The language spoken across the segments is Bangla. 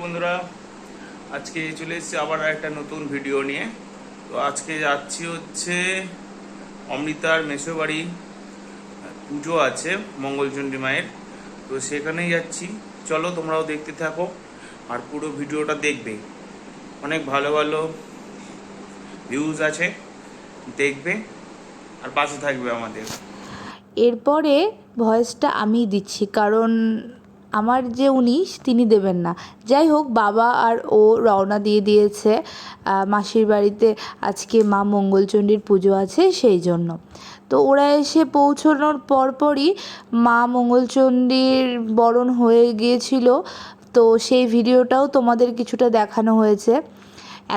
বন্ধুরা, আজকে চলে এসেছি আবার একটা নতুন ভিডিও নিয়ে। তো আজকে যাচ্ছি হচ্ছে অমৃতার মেসোবাড়ি পুজো আছে মঙ্গলচণ্ডী মায়ের, তো সেখানেই যাচ্ছি। চলো তোমরাও দেখতে থাকো আর পুরো ভিডিওটা দেখবে। অনেক ভালো ভালো ভিউজ আছে, দেখবে আর পাশে থাকবে আমাদের। এরপরে ভয়েসটা আমি দিচ্ছি, কারণ আমার যে উনি, তিনি দেবেন না। যাই হোক, বাবা আর ও রওনা দিয়ে দিয়েছে মাসির বাড়িতে আজকে মা মঙ্গলচণ্ডীর পুজো আছে সেই জন্য। তো ওরা এসে পৌঁছানোর পরপরই মা মঙ্গলচণ্ডীর বরণ হয়ে গিয়েছিল। তো সেই ভিডিওটাও তোমাদের কিছুটা দেখানো হয়েছে।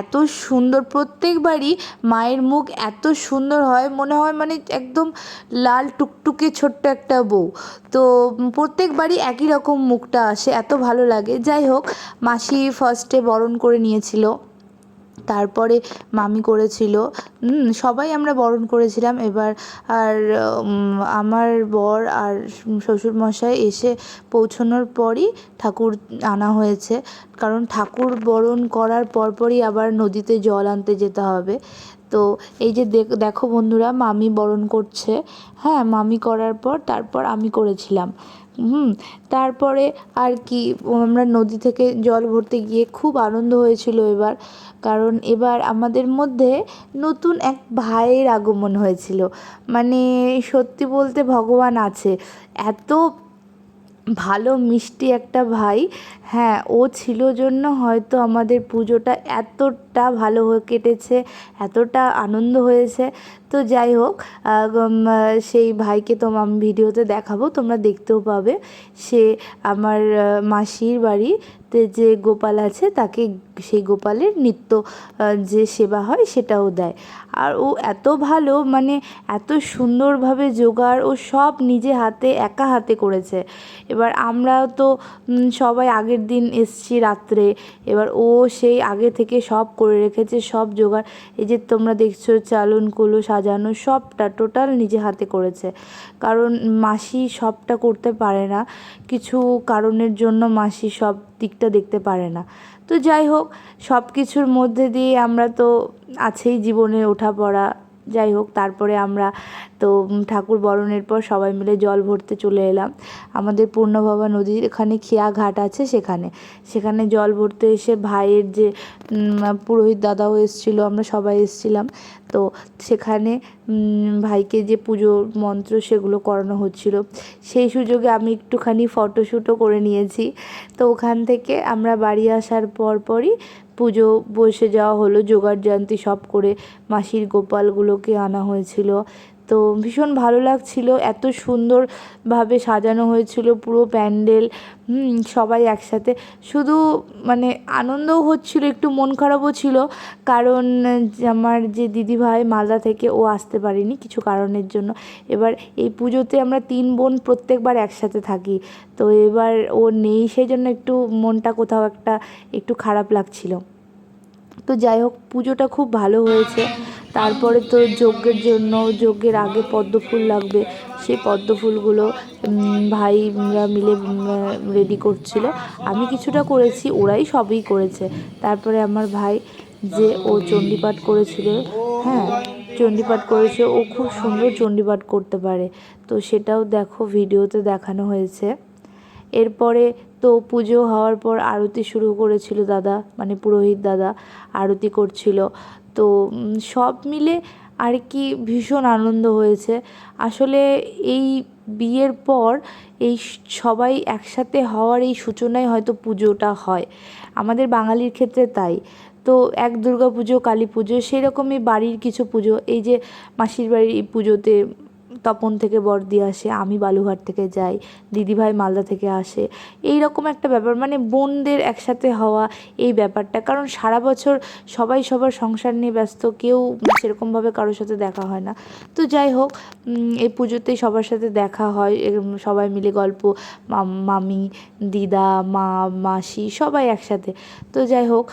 এত সুন্দর, প্রত্যেকবারই মায়ের মুখ এত সুন্দর হয়, মনে হয় মানে একদম লাল টুকটুকে ছোট্ট একটা বউ। তো প্রত্যেকবারই একই রকম মুখটা আসে, এত ভালো লাগে। যাই হোক, মাসি ফার্স্টে বরণ করে নিয়েছিল। তারপরে মামি করেছিল সবাই আমরা বরণ করেছিলাম। এবার আর আমার বর আর শ্বশুরমশাই এসে পৌঁছানোর পরই ঠাকুর আনা হয়েছে। কারণ ঠাকুর বরণ করার পরপরই আবার নদীতে জল আনতে যেতে হবে। তো এই যে দেখ- বন্ধুরা, মামি বরণ করছে। হ্যাঁ মামি করার পর তারপর আমি করেছিলাম। হুম, তারপরে আর কি আমরা নদী থেকে জল ভরতে গিয়ে খুব আনন্দ হয়েছিল এবার। কারণ এবার আমাদের মধ্যে নতুন এক ভাইয়ের আগমন হয়েছিল। মানে সত্যি বলতে ভগবান আছে। এত ভালো, মিষ্টি একটা ভাই। হ্যাঁ ও ছিল জন্য হয়তো আমাদের পুজোটা এতটা ভালো হয়ে কেটেছে, এতটা আনন্দ হয়েছে। তো যাই হোক সেই ভাইকে তো আমি ভিডিওতে দেখাবো, তোমরা দেখতেও পাবে। সে আমার মাসির বাড়িতে যে গোপাল আছে, তাকে সেই গোপালের নিত্য যে সেবা হয়, সেটাও দেয়। আর ও এত ভালো মানে এত সুন্দরভাবে জোগাড়, ও সব নিজে হাতে, একা হাতে করেছে। এবার আমরা তো সবাই আগের দিন এসছি রাত্রে। এবার ও সেই আগে থেকে সব করে রেখেছে, সব জোগাড়। এই যে তোমরা দেখছ চালন কুলো সাজানো সবটা টোটাল নিজে হাতে করেছে। কারণ মাসি সবটা করতে পারে না, কিছু কারণের জন্য মাসি সব দিকটা দেখতে পারে না। তো যাই হোক সব কিছুর মধ্যে দিয়ে আমরা তো আছেই জীবনে ওঠা পড়া যাই হোক, তারপরে আমরা তো ঠাকুর বরণের পর সবাই মিলে জল ভরতে চলে এলাম। আমাদের পূর্ণবাবা নদীর এখানে খেয়া ঘাট আছে সেখানে। সেখানে জল ভরতে এসে ভাইয়ের যে পুরোহিত দাদাও এসেছিল, আমরা সবাই এসেছিলাম। তো সেখানে ভাইকে যে পুজোর মন্ত্র সেগুলো করানো হচ্ছিল, সেই সুযোগে আমি একটুখানি ফটোশ্যুটও করে নিয়েছি। তো ওখান থেকে আমরা বাড়ি আসার পর পরই পুজো বসে যাওয়া হলো জোগাড় জান্তি সব করে মাসির গোপালগুলোকে আনা হয়েছিল। তো ভীষণ ভালো লাগছিল। এত সুন্দরভাবে সাজানো হয়েছিল পুরো প্যান্ডেল। সবাই একসাথে। শুধু মানে আনন্দও হচ্ছিল, একটু মন খারাপও ছিল। কারণ আমার যে দিদিভাই মালদা থেকে, ও আসতে পারেনি কিছু কারণের জন্য। এবার এই পুজোতে আমরা তিন বোন প্রত্যেকবার একসাথে থাকি। তো এবার ও নেই, সেই জন্য একটু মনটা কোথাও একটা একটু খারাপ লাগছিল। তো যাই হোক, পুজোটা খুব ভালো হয়েছে। তারপরে তো যজ্ঞের জন্য, যজ্ঞের আগে পদ্ম ফুল লাগবে। সেই পদ্ম ফুলগুলো ভাইরা মিলে রেডি করছিল। আমি কিছুটা করেছি, ওরাই সবই করেছে। তারপরে আমার ভাই যে ও চণ্ডীপাঠ করেছিল হ্যাঁ চণ্ডীপাঠ করেছে, ও খুব সুন্দর চণ্ডীপাঠ করতে পারে। তো সেটাও দেখো, ভিডিওতে দেখানো হয়েছে। এরপরে তো পুজো হওয়ার পর আরতি শুরু করেছিল দাদা মানে পুরোহিত দাদা, আরতি করছিল। তো সব মিলে আর কি ভীষণ আনন্দ হয়েছে। আসলে এই বিয়ের পর এই সবাই একসাথে হওয়ার এই সূচনায় হয়তো পুজোটা হয়। আমাদের বাঙালির ক্ষেত্রে তাই। তো এক দুর্গা পুজো কালী পুজো, সেরকমই বাড়ির কিছু পুজো। এই যে মাসির বাড়ির এই পুজোতে তপন থেকে বর্দি আসে, আমি বালুঘাট থেকে যাই, দিদিভাই মালদা থেকে আসে। এই রকম একটা ব্যাপার মানে বোনদের একসাথে হওয়া এই ব্যাপারটা। কারণ সারা বছর সবাই সবার সংসার নিয়ে ব্যস্ত, কেউ সেরকমভাবে কারোর সাথে দেখা হয় না। তো যাই হোক এই পুজোতেই সবার সাথে দেখা হয় সবাই মিলে গল্প, মামি দিদা, মা, মাসি, সবাই একসাথে। তো যাই হোক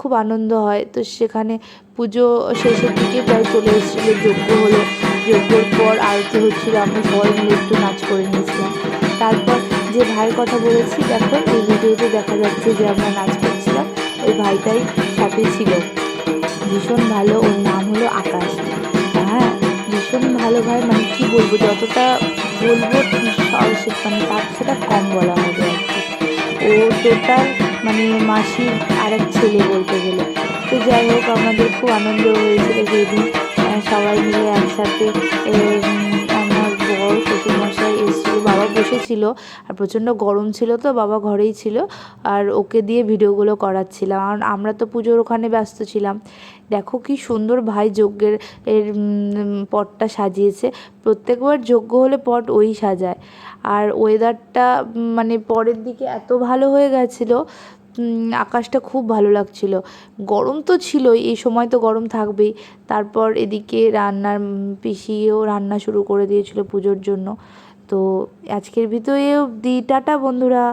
খুব আনন্দ হয়। তো সেখানে পুজো শেষের দিকে প্রায় চলে এসেছিল, যজ্ঞ হলো। যজ্ঞর পর আরতি হচ্ছিল আমরা সবাই মিলে একটু নাচ করে নিয়েছিলাম। তারপর যে ভাইয়ের কথা বলেছি দেখো এই ভিডিওতে দেখা যাচ্ছে যে আমরা নাচ করছিলাম ওই ভাইটাই সাথে ছিল। ভীষণ ভালো ওর নাম হলো আকাশ। হ্যাঁ ভীষণ ভালো ভাই মানে কী বলব যতটা বলব মানে তার সেটা কম বলা হবে আর কি। ও টোটাল মানে মাসির আর এক ছেলে বলতে গেলে। তো যাই হোক আমাদের খুব আনন্দ হয়েছিল আহ, সবাই মিলে একসাথে আমার বর শ্বশুরমশাই এসেছিল, বাবা বসেছিল, আর প্রচণ্ড গরম ছিল তো, বাবা ঘরেই ছিল, আর ওকে দিয়ে ভিডিওগুলো করাচ্ছিলাম। আর আমরা তো পুজোর ওখানে ব্যস্ত ছিলাম। দেখো কি সুন্দর ভাই যজ্ঞের, এর পটটা সাজিয়েছে। প্রত্যেকবার যজ্ঞ হলে পট ওই সাজায়। আর ওয়েদারটা মানে পরের দিকে এত ভালো হয়ে গেছিল আকাশটা খুব ভালো লাগছিল। গরম তো ছিলই, এই সময় তো গরম থাকবেই। তারপর এদিকে রান্নার পিসিও রান্না শুরু করে দিয়েছিল পুজোর জন্য। তো আজকের ভিডিও অবধি টাটা বন্ধুরা।